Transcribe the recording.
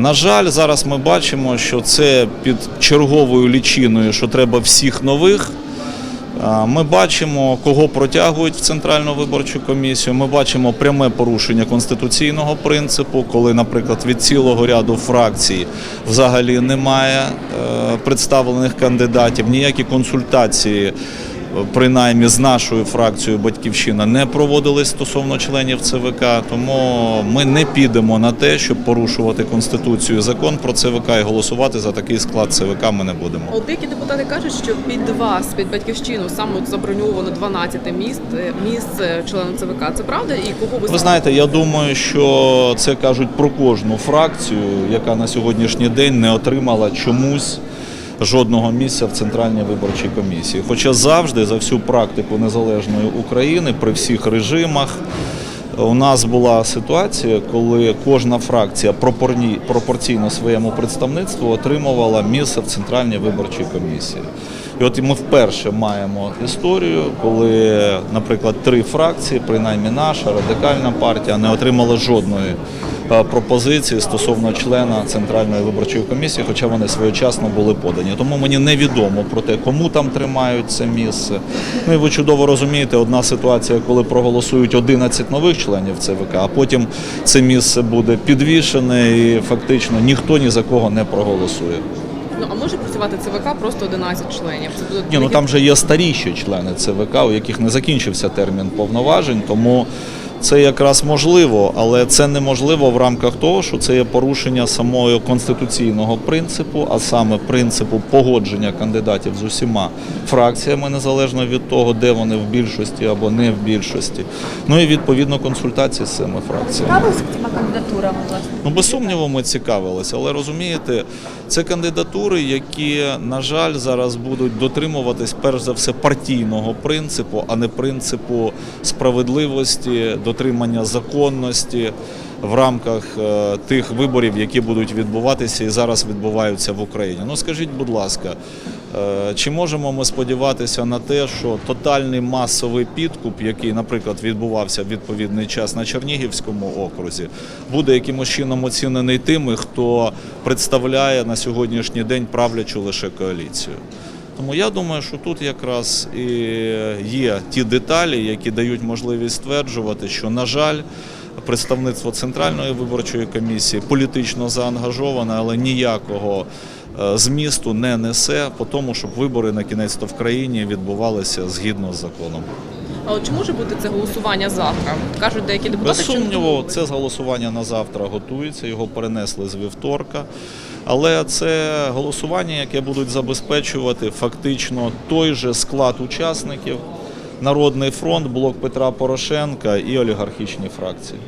На жаль, зараз ми бачимо, що це під черговою лічиною, що треба всіх нових. Ми бачимо, кого протягують в Центральну виборчу комісію. Ми бачимо пряме порушення конституційного принципу, коли, наприклад, від цілого ряду фракцій взагалі немає е, представлених кандидатів, ніякі консультації. Принаймні з нашою фракцією Батьківщина не проводились стосовно членів ЦВК, тому ми не підемо на те, щоб порушувати конституцію, і закон про ЦВК і голосувати за такий склад ЦВК. Ми не будемо. От деякі депутати кажуть, що під вас, під батьківщину, саме заброньовано 12 міст е, місце членом ЦВК. Це правда? І кого ви Ви знаєте, я думаю, що це кажуть про кожну фракцію, яка на сьогоднішній день не отримала чомусь жодного місця в центральній виборчій комісії. Хоча завжди за всю практику незалежної України при всіх режимах. У нас була ситуація, коли кожна фракція пропорційно своєму представництву отримувала місце в центральній виборчій комісії. І от ми вперше маємо історію, коли, наприклад, три фракції, принаймні наша радикальна партія, не отримала жодної е, пропозиції стосовно члена центральної виборчої комісії, хоча вони своєчасно були подані. Тому мені невідомо про те, кому там тримають це місце. Ну і ви чудово розумієте, одна ситуація, коли проголосують 11 нових членів ЦВК, а потім це місце буде підвішене і фактично ніхто ні за кого не проголосує. Ну а може працювати ЦВК просто 11 членів? Це буде Ні, ну там же є старіші члени ЦВК, у яких не закінчився термін повноважень, тому це якраз можливо, але це неможливо в рамках того, що це є порушення самого конституційного принципу, а саме принципу погодження кандидатів з усіма фракціями, незалежно від того, де вони в більшості або не в більшості. Ну і відповідно консультації з цими фракціями. Цікавилися цими кандидатурами, власне? Ну, без сумніву, ми цікавилися, але розумієте, це кандидатури, які, на жаль, зараз будуть дотримуватись перш за все партійного принципу, а не принципу справедливості, дотримання законності в рамках е, тих виборів, які будуть відбуватися і зараз відбуваються в Україні. Ну скажіть, будь ласка, е, чи можемо ми сподіватися на те, що тотальний масовий підкуп, який, наприклад, відбувався в відповідний час на Чернігівському окрузі, буде якимось чином оцінений тими, хто представляє на сьогоднішній день правлячу лише коаліцію? Тому я думаю, що тут якраз і є ті деталі, які дають можливість стверджувати, що, на жаль, представництво Центральної виборчої комісії політично заангажоване, але ніякого е, змісту не несе по тому, щоб вибори на кінець то в країні відбувалися згідно з законом. А от чи може бути це голосування завтра? Кажуть деякі депутати, Без сумніву, це голосування на завтра готується, його перенесли з вівторка. Але це голосування, яке будуть забезпечувати фактично той же склад учасників. Народний фронт, блок Петра Порошенка і олігархічні фракції.